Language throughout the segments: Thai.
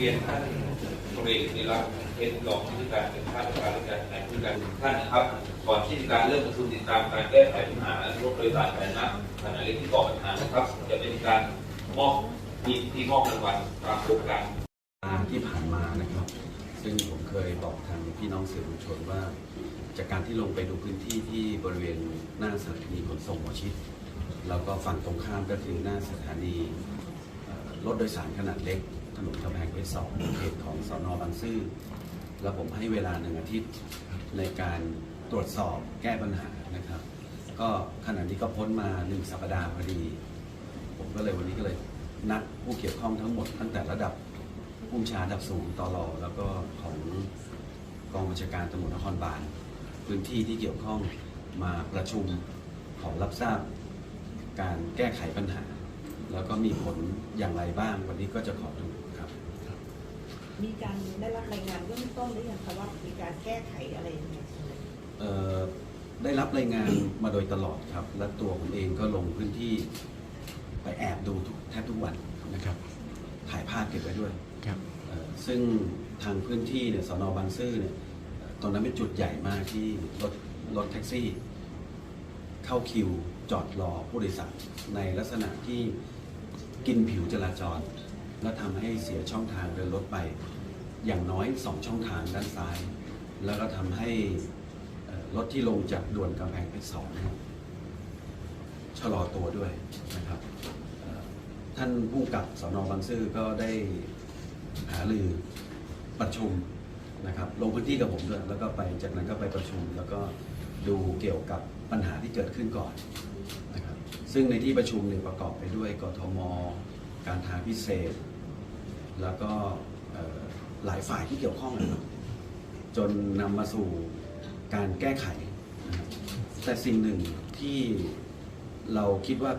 เรียนท่านพลเอกนิรักษ์เพชรรองผู้การเป็นข้าราชการการในผู้การท่านนะครับ ก่อนที่จะการเริ่มประชุมติดตามการแก้ไขปัญหารถโดยสารสาธารณะขณะเล็กที่ก่อปัญหานะครับ จะเป็นการมอบทีที่มอบรางวัลตามโครงการที่ผ่านมานะครับ ซึ่งผมเคยบอกทางพี่น้องสื่อมวลชนว่า จากการที่ลงไปดูพื้นที่ที่บริเวณหน้าสถานีขนส่งหมอชิดแล้วก็ฝั่งตรงข้ามก็คือหน้าสถานีรถโดยสารขนาดเล็ก นนกำแพงเพชรสองเขตของสอนอบางซื่อแล้วผมให้เวลาหนึ่งอาทิตย์ในการตรวจสอบแก้ปัญหานะครับ ก็ขณะนี้ก็พ้นมาหนึ่งสัปดาห์พอดี ผมก็เลยวันนี้ก็เลยนัดผู้เกี่ยวข้องทั้งหมด ตั้งแต่ระดับผู้บัญชาระดับสูงตลอแล้วก็ของกองบัญชาการตำรวจนครบาลพื้นที่ที่เกี่ยวข้องมาประชุมขอรับทราบการแก้ไขปัญหา แล้วก็มีผลอย่างไรบ้างวันนี้ก็จะขอดู มีการได้รับรายงานเบื้องต้นหรือยังคะว่ามีการแก้ไขอะไรยังไงเอ่อได้รับรายงานมาโดยตลอดครับ และตัวผมเองก็ลงพื้นที่ไปแอบดูทุกแทบทุกวันนะครับ ถ่ายภาพเก็บไว้ด้วยครับเอ่อซึ่งทางพื้นที่เนี่ยสอนอบางซื่อเนี่ยเอ่อตรงนั้นเป็นจุดใหญ่มากที่รถรถแท็กซี่ เข้าคิวจอดรอผู้โดยสารในลักษณะที่กินผิวจราจร และทำให้เสียช่องทางเดินรถไป อย่างน้อยสองช่องทางด้านซ้าย แล้วก็ทำให้รถที่ลงจากด่วนกำแพงเพชรสองชะลอตัวด้วยนะครับท่านผู้กับสอนอบางซื่อก็ได้หารือประชุมนะครับลงพื้นที่กับผมด้วยแล้วก็ไปจากนั้นก็ไปประชุม แล้วก็ดูเกี่ยวกับปัญหาที่เกิดขึ้นก่อนนะครับซึ่งในที่ประชุมเนี่ยประกอบไปด้วยกทม การทางพิเศษ แล้วก็หลายฝ่ายที่เกี่ยวข้องนะครับจนนำมาสู่การแก้ไขนะครับแต่สิ่งหนึ่งที่เราคิดว่า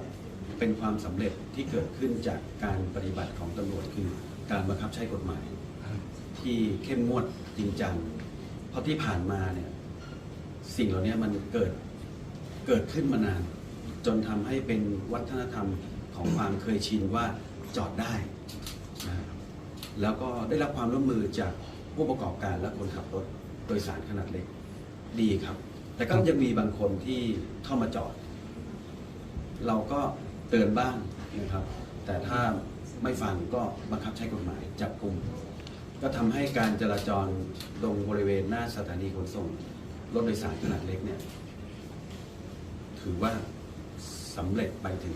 เป็นความสำเร็จที่เกิดขึ้นจากการปฏิบัติของตำรวจคือการบังคับใช้กฎหมาย ที่เข้มงวดจริงจังเพราะที่ผ่านมาเนี่ยสิ่งเหล่านี้มันเกิดเกิดขึ้นมานาน จนทำให้เป็นวัฒนธรรมของความเคยชินว่าจอดได้นะครับ แล้วก็ได้รับความร่วมมือจากผู้ประกอบการและคนขับรถโดยสารขนาดเล็กดีครับ แต่ก็ยังมีบางคนที่เข้ามาจอด เราก็เตือนบ้างนะครับ แต่ถ้าไม่ฟังก็บังคับใช้กฎหมายจับกลุ่มก็ทำให้การจราจรตรงบริเวณหน้าสถานีขนส่งรถโดยสารขนาดเล็กเนี่ย ถือว่า สำเร็จไปถึง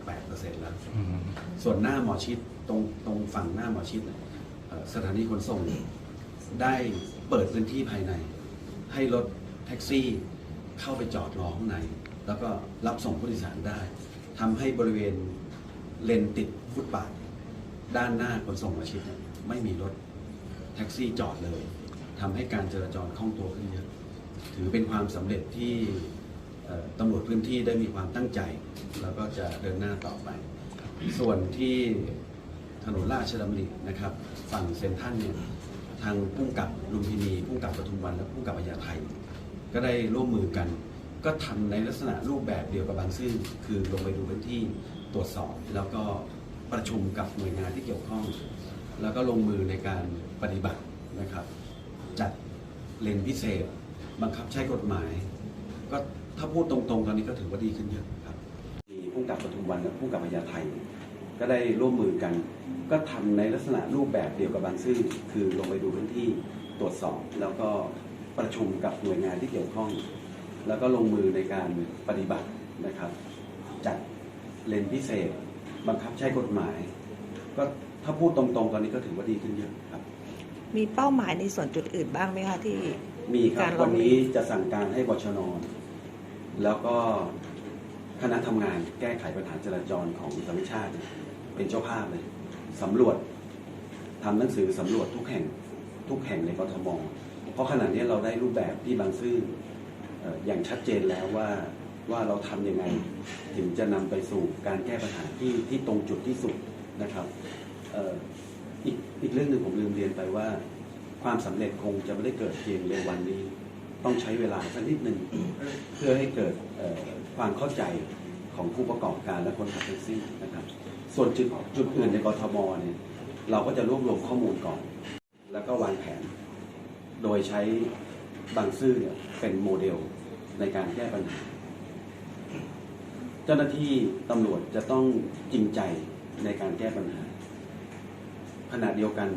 98%แล้ว อืมส่วนหน้าหมอชิดตรงตรงฝั่งหน้าหมอชิดเนี่ยเอ่อสถานีขนส่งได้เปิดพื้นที่ภายใน ให้รถแท็กซี่เข้าไปจอดรอข้างใน แล้วก็รับส่งผู้โดยสารได้ทำให้บริเวณเลนติดฟุตบาท ด้านหน้าขนส่งหมอชิดเนี่ยไม่มีรถแท็กซี่จอดเลยทำให้การจราจรคล่องตัวขึ้นเยอะ ถือเป็นความสำเร็จที่เอ่อ ตำรวจพื้นที่ได้มีความตั้งใจ แล้วก็จะเดินหน้าต่อไป ส่วนที่ถนนราชดำรินะครับ ฝั่งเซ็นทรัลเนี่ยทางพุ่งกับลุมพินีพุ่งกับปทุมวันและพุ่งกับพญาไทย ก็ได้ร่วมมือกัน ก็ทำในลักษณะรูปแบบเดียวกับบางซื่อคือลงไปดูพื้นที่ตรวจสอบ แล้วก็ประชุมกับหน่วยงานที่เกี่ยวข้อง แล้วก็ลงมือในการปฏิบัตินะครับ จัดเลนพิเศษ บังคับใช้กฎหมาย ก็ ถ้าพูดตรงๆ ตอนนี้ก็ถือว่าดีขึ้นเยอะครับมีผู้กำกับปทุมวันและผู้กำกับพญาไทก็ได้ร่วมมือกัน ก็ทำในลักษณะรูปแบบเดียวกับบางซื่อคือลงไปดูพื้นที่ตรวจสอบ แล้วก็ประชุมกับหน่วยงานที่เกี่ยวข้อง แล้วก็ลงมือในการปฏิบัตินะครับ จัดเลนพิเศษ บังคับใช้กฎหมาย ก็ถ้าพูดตรงๆ ตอนนี้ก็ถือว่าดีขึ้นเยอะครับ มีเป้าหมายในส่วนจุดอื่นบ้างไหมคะที่มีครับการลงวันนี้จะสั่งการให้บชน แล้วก็คณะทำงานแก้ไขปัญหาจราจรของสมิชาติ เป็นเจ้าภาพเลยสำรวจทำหนังสือสำรวจทุกแห่งทุกแห่งในกทมเพราะขณะนี้เราได้รูปแบบที่บางซื่อออย่างชัดเจนแล้วว่าว่าเราทำยังไงถึงจะนำไปสู่การแก้ปัญหาที่ที่ตรงจุดที่สุดนะครับอ,อ,อีกอีกเรื่องหนึ่งผมลืมเรียนไปว่า ความสำเร็จคงจะไม่ได้เกิดเพียงเร็ววันนี้ ต้องใช้เวลาสักนิดหนึ่งเพื่อให้เกิดความเข้าใจของผู้ประกอบการและคนขับแท็กซี่นะครับ ส่วนจุดจุดอื่นในกทมเนี่ยเราก็จะรวบรวมข้อมูลก่อน แล้วก็วางแผน โดยใช้บางซื่อเนี่ยเป็นโมเดลในการแก้ปัญหา เจ้าหน้าที่ตำรวจจะต้องจริงใจในการแก้ปัญหาขณะเดียวกัน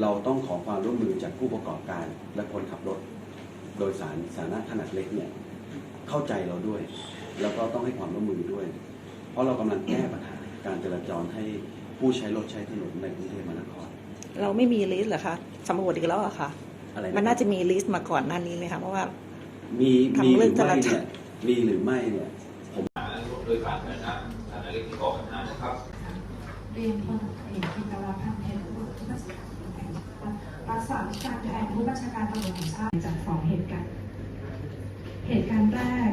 เราต้องขอความร่วมมือจากผู้ประกอบการและคนขับรถ โดยสารสาธารณะขนาดเล็กเนี่ยเข้าใจเราด้วย แล้วก็ต้องให้ความร่วมมือด้วย เพราะเรากำลังแก้ปัญหาการจราจรให้ผู้ใช้รถใช้ถนนในกรุงเทพมหานคร เราไม่มีลิสต์เหรอคะสำรวจอีกแล้วเหรอะคะอะไรมันน่าจะมีลิสต์มาก่อนหน้านี้ไหมคะเพราะว่า มีทำมีหเรื่รือองจไม่ราจรเนี่ยมีหรือไม่เนี่ยรถโดยสารสาธารณะขนาดเล็กที่ก่อปัญหานะครับเรียนพลเอกพิตราพันธ์เพชรผู้บัญชาการรัก ษาราชการแทนผู้บัญชาการตำรวจแห่งชาติจากสองเหตุการณ์ เหตุการณ์แรก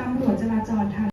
ตำรวจจราจรทาง